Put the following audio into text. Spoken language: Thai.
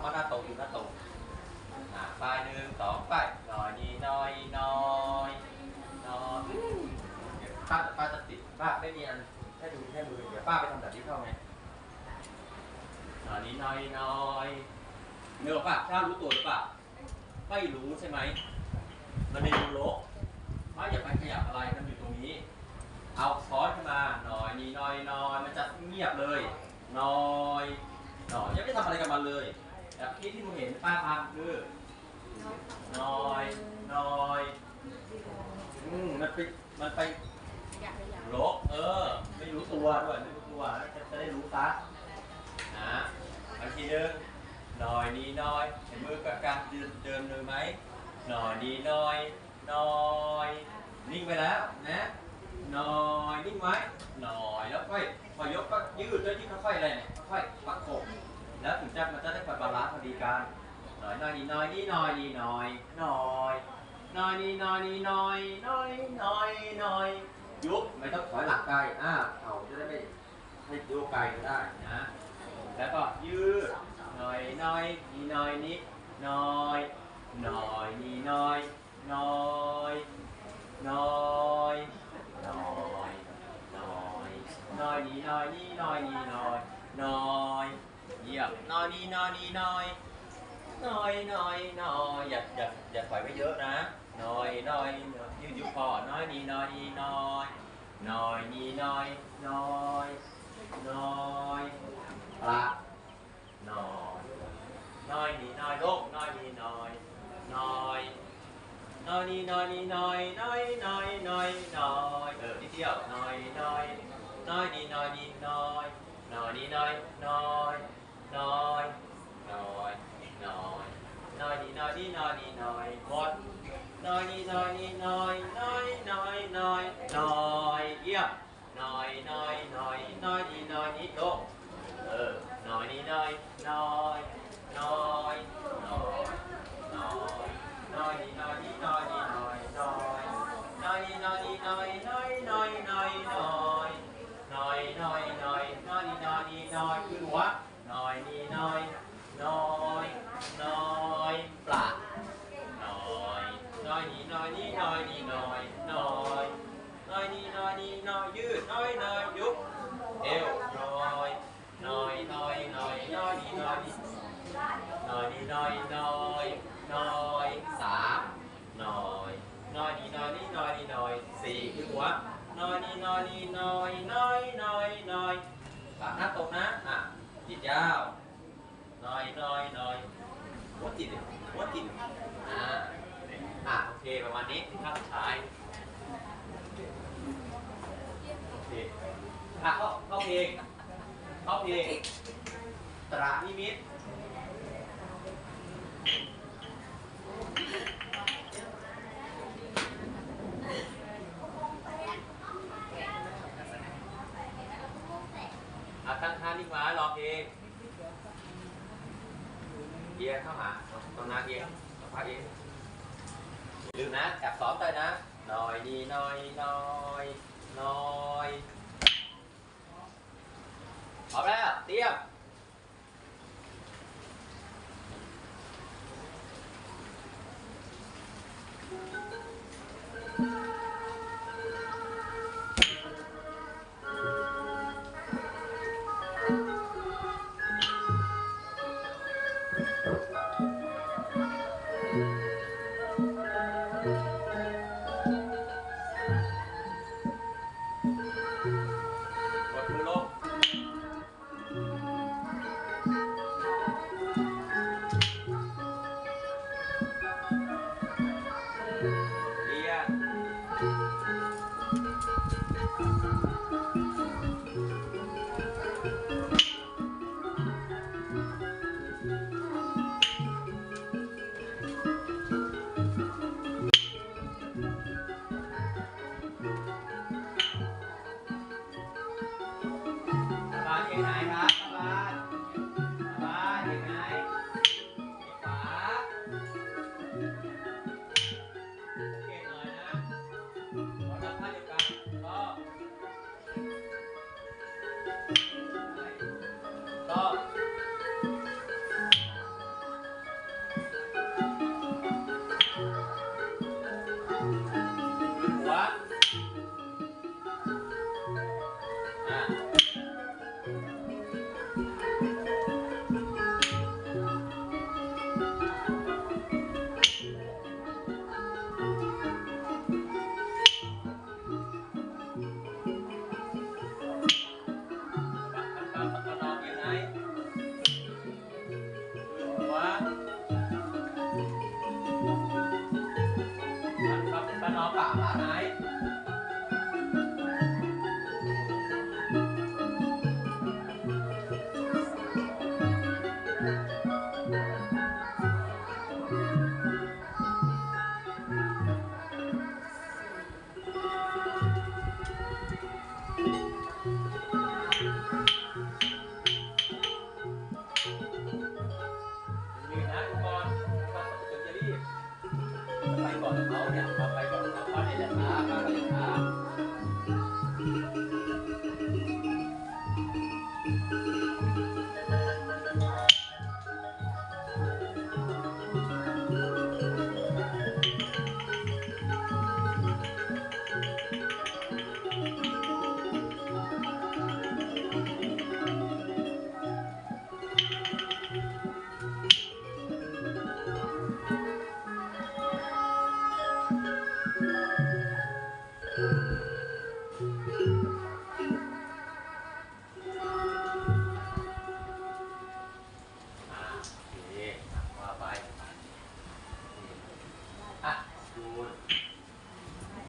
ำว่าหน้าตรงอยู่หน้าตรงอ่าไปหนึ่งสองไปหน่อยนี่หน่อยน้อยน้อยเดี๋ยวป้าป้าจะติดป้าไม่มีอันให้ดูแค่มือเดี๋ยวป้าไปทำแบบนี้เข้าไงหน่อยนี่น้อยน้อยเนื้อป่ะถ้ารู้ตัวหรือเปล่าไม่รู้ใช่ไหมมันในรูโลกป้าอย่าไปขยับอะไรมันอยู่ตรงนี้ เอาช้อนขึ้นมาหน่อยนี่น้อยน้อยมันจะเงียบเลยน้อยน้อยยังไม่ทำอะไรกับมันเลย แบบที่ที่มึงเห็นป้าทำคือน้อยน้อยอืมมันไปมันไปโลกเออ ไม่รู้ตัวด้วยไม่รู้ตัวแล้วจะจะได้รู้ซะนะบางทีหนึงหน่อยนี่น้อยเห็นมือกับการเดินเดินเลยไหมหน่อยนี่น้อยน้อยนิ่งไปแล้วนะหน่อยนิ่งไว้หน่อยแล้วค่อยพอยกก็ยืดแล้วยืดค่อยๆอะไรเนี่ยค่อยๆประกบ แล้วถึงจะมันจะได้พอบาลานซ์พอดีกันหน่อยหน่อยนี่หน่อยนี่หน่อยนี่หน่อยหน่อยหน่อยนี่หน่อยนี่หน่อยหน่อยหน่อยหน่อยยุบไม่ต้องถอยหลังไกลอ่าเขาจะได้ไม่ให้ยุบไกลก็ได้นะ แล้วก็ยืดหน่อยหน่อยนี่หน่อยนี่หน่อยหน่อยนี่หน่อยหน่อยหน่อยน้อยน้อยน้อยนี่น้อยนี่น้อยนี่น้อยน้อย dập noi đi noi đi noi noi noi noi dập dập dập phải với giữa đó noi noi như như phò nói đi noi đi noi noi đi noi noi noi là noi noi đi noi đúng noi đi noi noi noi đi noi đi noi noi noi noi noi ừ đi tiếp. Noi noi noi đi noi đi noi noi đi noi noi น้อยน้อยนี่น้อยน้อยน้อยปลาน้อยน้อยนี่น้อยลงน้อยนี่น้อยน้อยน้อยนี่น้อยนี่น้อยน้อยน้อยน้อยน้อยเออ น้อยนี่น้อย น้อยน้อยปลาน้อยน้อยนี่น้อยนี่น้อยนี่น้อยน้อยน้อยนี่น้อยนี่น้อยยืดน้อยน้อยยุบเอวน้อยน้อยน้อยน้อยน้อยนี่น้อยน้อยนี่น้อยน้อย อยน้อยน้อยหัวจิตหัวจิตอ่าอะโอเคประมาณนี้ท่าสุดท้ายโอเคอะเข้าเข้าเพลงเข้าเพลงตรานิมิตอาตั้งท่านิ่งไว้รอเพลง เอียเข้าหาตรงหน้าเอียตรงพระเอียอย่าลืมนะแอบซ้อมไปนะหน่อยนี่หน่อยหน่อยหน่อย 老板